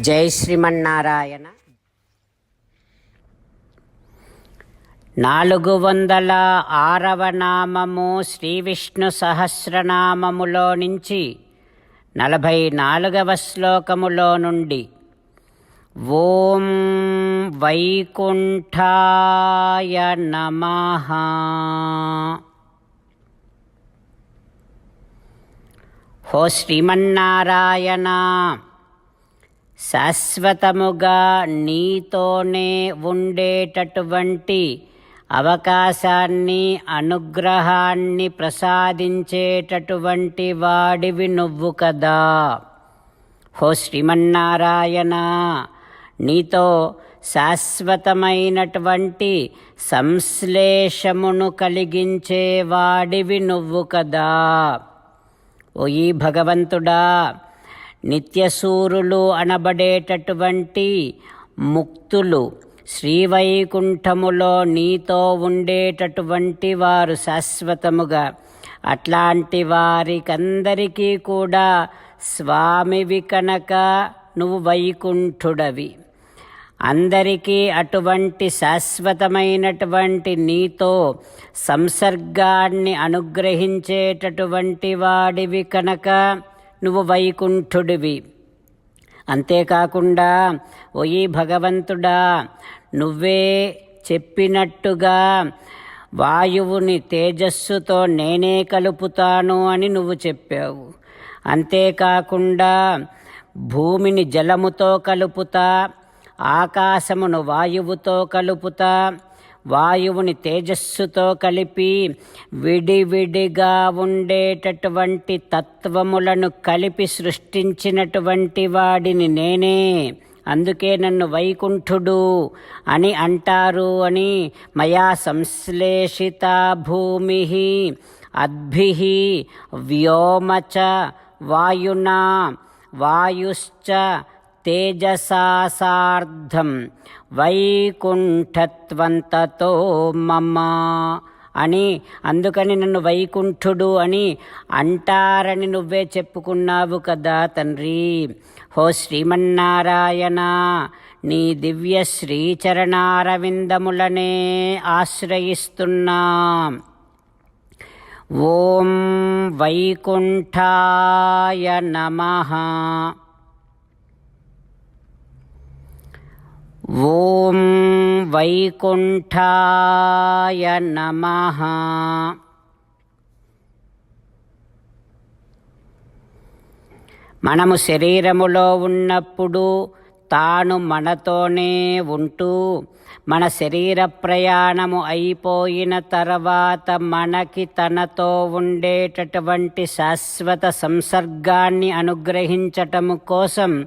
జై శ్రీమన్నారాయణ. నాలుగు వందల ఆరవ నామము శ్రీ విష్ణు సహస్రనామములో నుంచి నలభై నాలుగవ శ్లోకములో నుండి ఓం వైకుంఠాయ నమ. హో శ్రీమన్నారాయణ. శాశ్వతముగా నీతోనే ఉండేటటువంటి అవకాశాన్ని అనుగ్రహాన్ని ప్రసాదించేటటువంటి వాడివి నువ్వు కదా. హో శ్రీమన్నారాయణ నీతో శాశ్వతమైనటువంటి సంశ్లేషమును కలిగించే వాడివి నువ్వు కదా. ఓ ఈ భగవంతుడా నిత్యసూరులు అనబడేటటువంటి ముక్తులు శ్రీవైకుంఠములో నీతో ఉండేటటువంటి వారు శాశ్వతముగా. అట్లాంటి వారికందరికీ కూడా స్వామివి కనుక నువ్వు వైకుంఠుడవి. అందరికీ అటువంటి శాశ్వతమైనటువంటి నీతో సంసర్గాన్ని అనుగ్రహించేటటువంటి వాడివి కనుక నువ్వు వైకుంఠుడివి. అంతేకాకుండా ఓయి భగవంతుడా నువ్వే చెప్పినట్టుగా వాయువుని తేజస్సుతో నేనే కలుపుతాను అని నువ్వు చెప్పావు. అంతేకాకుండా భూమిని జలముతో కలుపుతా ఆకాశమును వాయువుతో కలుపుతా వాయువుని తేజస్సుతో కలిపి విడివిడిగా ఉండేటటువంటి తత్వములను కలిపి సృష్టించినటువంటి వాడిని నేనే. అందుకే నన్ను వైకుంఠుడు అని అంటారు అని మయా సంశ్లేషిత భూమి అద్భి వ్యోమచ వాయునా వాయుశ్చ తేజసాసార్ధం వైకుంఠత్వంతతో మమ అని అందుకని నన్ను వైకుంఠుడు అని అంటారని నువ్వే చెప్పుకున్నావు కదా తండ్రి. హో శ్రీమన్నారాయణ నీ దివ్య శ్రీచరణారవిందములనే ఆశ్రయిస్తున్నా. ఓం వైకుంఠాయ నమః. ఓం వైకుంఠాయ నమః. మనము శరీరములో ఉన్నప్పుడు తాను మనతోనే ఉంటూ మన శరీర ప్రయాణము అయిపోయిన తర్వాత మనకి తనతో ఉండేటటువంటి శాశ్వత సంసర్గాన్ని అనుగ్రహించటము కోసం